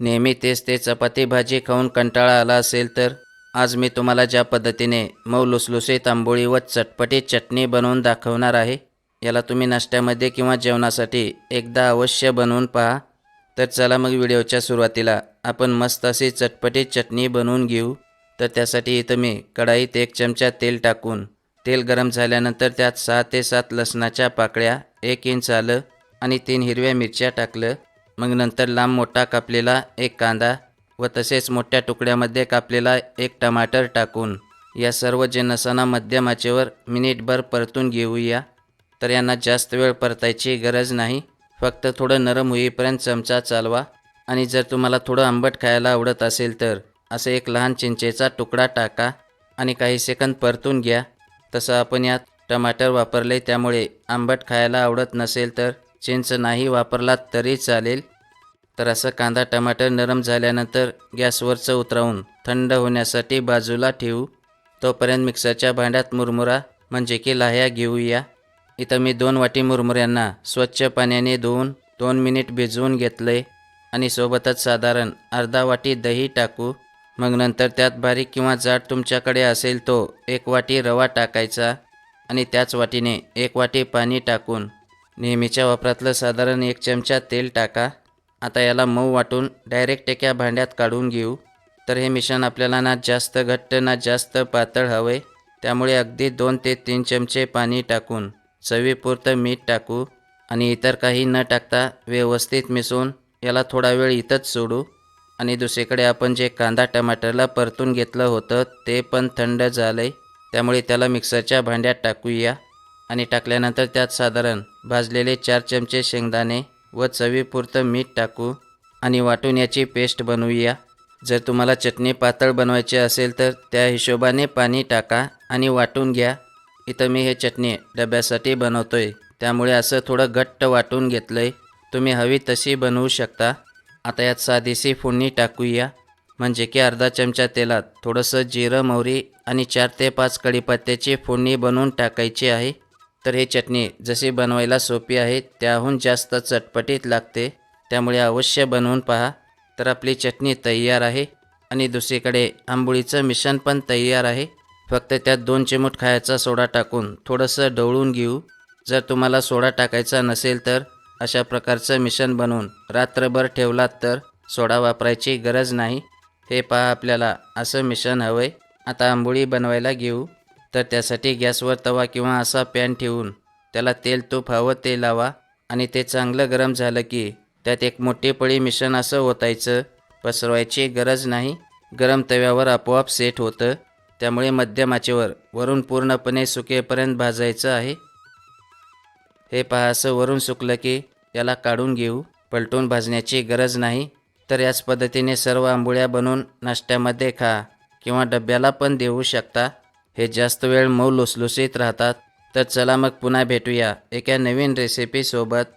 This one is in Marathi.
नेहमी तेच ते चपाती भाजी खाऊन कंटाळा आला असेल तर? आज मी तुम्हाला ज्या पद्धतीने मऊ लुसलुसीत आंबोळी व चटपटीत चटणी बनवून दाखवणार आहे याला तुम्ही नाश्त्यामध्ये किंवा जेवणासाठी एकदा अवश्य बनवून पहा. तर चला मग व्हिडिओच्या सुरुवातीला आपण मस्त अशी चटपटीत चटणी बनवून घेऊ. तर त्यासाठी इथं मी कढाईत एक चमचा तेल टाकून तेल गरम झाल्यानंतर त्यात सहा ते सात लसणाच्या पाकळ्या एक इंच आलं आणि तीन हिरव्या मिरच्या टाकलं. मग नंतर लांब मोठा कापलेला एक कांदा व तसेच मोठ्या तुकड्यामध्ये कापलेला एक टमाटर टाकून या सर्व जिन्नसांना मध्यम आचेवर मिनिटभर परतून घेऊया. तर यांना जास्त वेळ परतायची गरज नाही. फक्त थोडं नरम होईपर्यंत चमचा चालवा. आणि जर तुम्हाला थोडं आंबट खायला आवडत असेल तर असं एक लहान चिंचेचा तुकडा टाका आणि काही सेकंद परतून घ्या. तसं आपण यात टमाटर वापरले त्यामुळे आंबट खायला आवडत नसेल तर चिंच नाही वापरलात तरी चालेल. तर असं कांदा टमाटर नरम झाल्यानंतर गॅसवरचं उतरवून थंड होण्यासाठी बाजूला ठेवू. तोपर्यंत मिक्सरच्या भांड्यात मुरमुरा म्हणजे की लाह्या घेऊया. इथं मी दोन वाटी मुरमुऱ्यांना स्वच्छ पाण्याने धुवून दोन मिनिट भिजवून घेतले आणि सोबतच साधारण अर्धा वाटी दही टाकू. मग नंतर त्यात बारीक किंवा जाड तुमच्याकडे असेल तो एक वाटी रवा टाकायचा. आणि त्याच वाटीने एक वाटी पाणी टाकून नेहमीच्या वापरातलं साधारण एक चमचा तेल टाका. आता याला मऊ वाटून डायरेक्ट एका भांड्यात काढून घेऊ. तर हे मिश्रण आपल्याला ना जास्त घट्ट ना जास्त पातळ हवे. त्यामुळे अगदी दोन ते तीन चमचे पाणी टाकून चवीपुरतं मीठ टाकू. आणि इतर काही न टाकता व्यवस्थित मिसळून याला थोडा वेळ इथंच सोडू. आणि दुसरीकडे आपण जे कांदा टमाटरला परतून घेतलं होतं ते पण थंड झालंय. त्यामुळे त्याला मिक्सरच्या भांड्यात टाकूया. आणि टाकल्यानंतर त्यात साधारण भाजलेले चार चमचे शेंगदाणे व चवीपुरतं मीठ टाकू आणि वाटून याची पेस्ट बनवूया. जर तुम्हाला चटणी पातळ बनवायची असेल तर त्या हिशोबाने पाणी टाका आणि वाटून घ्या. इथं मी हे चटणी डब्यासाठी बनवतोय. त्यामुळे असं थोडं घट्ट वाटून घेतलंय. तुम्ही हवी तशी बनवू शकता. आता यात साधीशी फोडणी टाकूया. म्हणजे की अर्धा चमचा तेलात थोडंसं जिरं मोहरी आणि चार ते पाच कढीपत्त्याची फोडणी बनवून टाकायची आहे. तर ही चटणी जशी बनवायला सोपी आहे त्याहून जास्त चटपटीत लागते. त्यामुळे अवश्य बनवून पहा. तर आपली चटणी तयार आहे आणि दुसरीकडे आंबोळीचं मिश्रण पण तयार आहे. फक्त त्यात दोन चिमूट खायचा सोडा टाकून थोडंसं ढवळून घेऊ. जर तुम्हाला सोडा टाकायचा नसेल तर अशा प्रकारचं मिश्रण बनवून रात्रभर ठेवलात तर सोडा वापरायची गरज नाही. हे पहा आपल्याला असं मिश्रण हवं आहे आता आंबोळी बनवायला घेऊ. तर त्यासाठी गॅसवर तवा किंवा असा पॅन ठेवून त्याला तेल तूप हवं ते लावा. आणि ते चांगलं गरम झालं की त्यात एक मोठी पळी मिश्रण असं ओतायचं. पसरवायची गरज नाही. गरम तव्यावर आपोआप सेट होतं. त्यामुळे मध्यम आचेवर वरून पूर्णपणे सुकेपर्यंत भाजायचं आहे. हे पहा असं वरून सुकलं की याला काढून घेऊ. पलटून भाजण्याची गरज नाही. तर याच पद्धतीने सर्व आंबोळ्या बनवून नाश्त्यामध्ये खा किंवा डब्याला पण देऊ शकता. हे जास्त वेळ मऊ लुसलुसीत राहतात. तर चला मग पुन्हा भेटूया एका नवीन रेसिपीसोबत